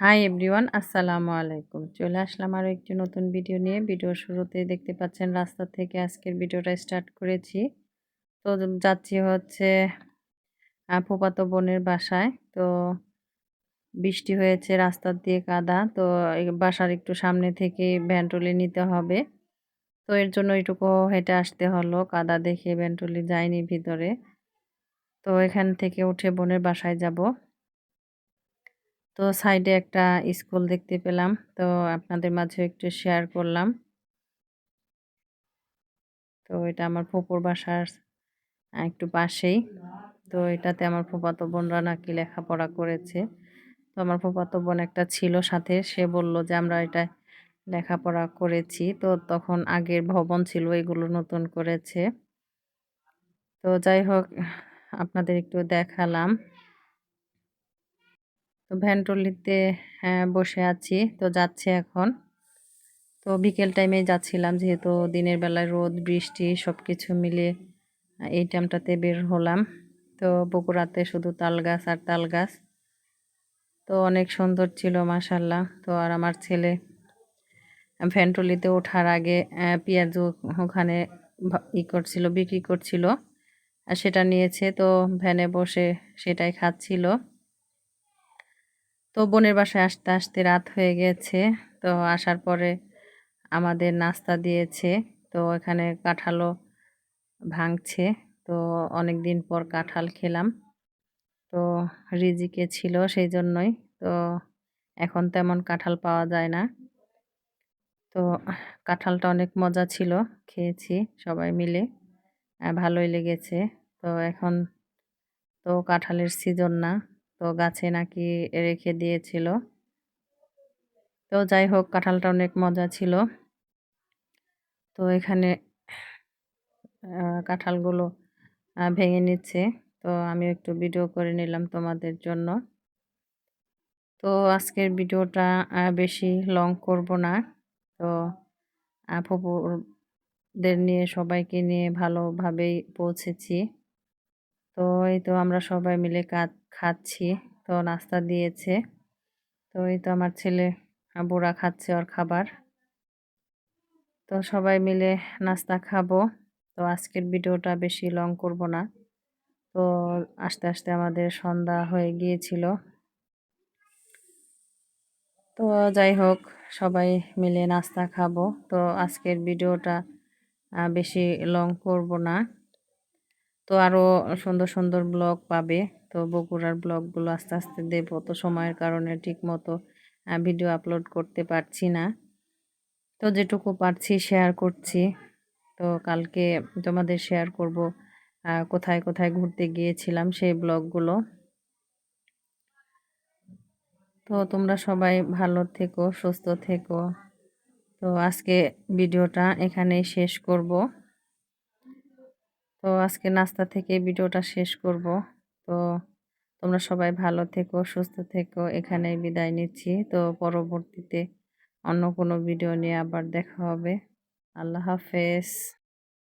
Hi everyone আসসালামু আলাইকুম। চলে আসলাম আরও একটি নতুন ভিডিও নিয়ে। ভিডিও শুরুতেই দেখতে পাচ্ছেন রাস্তা থেকে আজকের ভিডিওটা স্টার্ট করেছি। তো যাচ্ছি হচ্ছে ফুপাতো বোনের বাসায়। তো বৃষ্টি হয়েছে রাস্তার দিয়ে কাদা। তো বাসার একটু সামনে থেকে ভ্যানটলি নিতে হবে। তো এর জন্য এটুকু হেঁটে আসতে হলো। কাদা দেখে ভ্যানটলি যায়নি ভিতরে। তো এখান থেকে উঠে বোনের বাসায় যাব। তো সাইডে একটা স্কুল দেখতে পেলাম। তো আপনাদের মাঝে একটু শেয়ার করলাম। তো এটা আমার ফুপুর বাসার একটু পাশেই। তো এটাতে আমার ফুপাতো বোনরা নাকি লেখাপড়া করেছে। তো আমার ফুপাতো বোন একটা ছিল সাথে, সে বলল যে, আমরা এটা লেখাপড়া করেছি। তো তখন আগের ভবন ছিল, এগুলো নতুন করেছে। তো যাই হোক, আপনাদের একটু দেখালাম। তো ভ্যানটলিতে হ্যাঁ, বসে আছি। তো যাচ্ছে এখন। তো বিকেল টাইমে যাচ্ছিলাম যেহেতু দিনের বেলায় রোদ বৃষ্টি সব কিছু মিলে এই টাইমটাতে বের হলাম। তো বগুড়াতে শুধু তাল গাছ আর তাল গাছ। তো অনেক সুন্দর ছিল মাসাল্লাহ তো আর আমার ছেলে ভ্যানটলিতে ওঠার আগে পেঁয়াজ ওখানে ই করছিল বিক্রি করছিল। সেটা নিয়েছে তো ভ্যানে বসে সেটাই খাচ্ছিল। তো বোনের বাসায় আসতে আসতে রাত হয়ে গেছে। তো আসার পরে আমাদের নাস্তা দিয়েছে। তো এখানে কাঁঠালও ভাঙছে। তো অনেক দিন পর কাঁঠাল খেলাম। তো রিজিকে ছিল সেই জন্যই। তো এখন তেমন কাঁঠাল পাওয়া যায় না। তো কাঁঠালটা অনেক মজা ছিল, খেয়েছি সবাই মিলে। ভালোই লেগেছে। তো এখন তো কাঁঠালের সিজন না। তো গাছে নাকি রেখে দিয়েছিল। তো যাই হোক, কাঁঠালটা অনেক মজা ছিল। তো এখানে কাঁঠালগুলো ভেঙে নিচ্ছে। তো আমি একটু ভিডিও করে নিলাম তোমাদের জন্য। তো আজকের ভিডিওটা বেশি লং করব না। তো ফুপুদের নিয়ে সবাইকে নিয়ে ভালোভাবেই পৌঁছেছি। তো এই তো আমরা সবাই মিলে কাজ খাচ্ছি। তো নাস্তা দিয়েছে। তো এই তো আমার ছেলে বুড়া খাচ্ছে ওর খাবার। তো সবাই মিলে নাস্তা খাব। তো আজকের ভিডিওটা বেশি লং করব না। তো আস্তে আস্তে আমাদের সন্ধ্যা হয়ে গিয়েছিল। তো যাই হোক, সবাই মিলে নাস্তা খাব। তো আজকের ভিডিওটা বেশি লং করব না। তো আরও সুন্দর সুন্দর ব্লগ পাবে। তো বগুড়ার ব্লগগুলো আস্তে আস্তে দেবো তো সময়ের কারণে ঠিক মতো ভিডিও আপলোড করতে পারছি না। তো যেটুকু পারছি শেয়ার করছি। তো কালকে তোমাদের শেয়ার করব কোথায় কোথায় ঘুরতে গিয়েছিলাম সেই ব্লগগুলো। তো তোমরা সবাই ভালো থেকো, সুস্থ থেকো। তো আজকে ভিডিওটা এখানেই শেষ করব। তো আজকে নাস্তা থেকে ভিডিওটা শেষ করব। তো তোমরা সবাই ভালো থেকো, সুস্থ থেকো। এখানেই বিদায় নিচ্ছি। তো পরবর্তীতে অন্য কোনো ভিডিও নিয়ে আবার দেখা হবে। আল্লাহ হাফেজ।